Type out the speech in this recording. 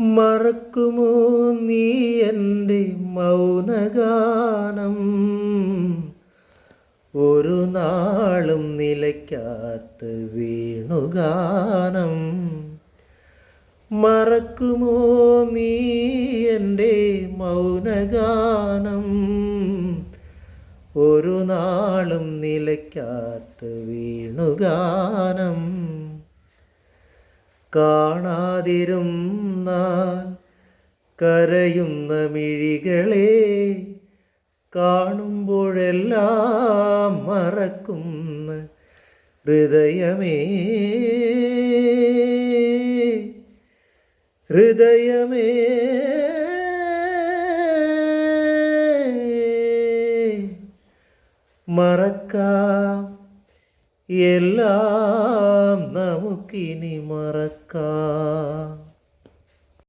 മറക്കുമോ നീ എന്റെ മൗനഗാനം? ഒരു നാളും നിലയ്ക്കാത്ത വീണുഗാനം. മറക്കുമോ നീ എന്റെ മൗനഗാനം? ഒരു നാളും നിലയ്ക്കാത്ത വീണുഗാനം. കാണാതിരുന്നാൽ കരയുന്ന മിഴികളെ കാണുമ്പോഴെല്ലാം മറക്കുന്ന ഹൃദയമേ. ഹൃദയമേ. മറക്കാം. എല്ലാം നമുക്കിനി മറക്കാം.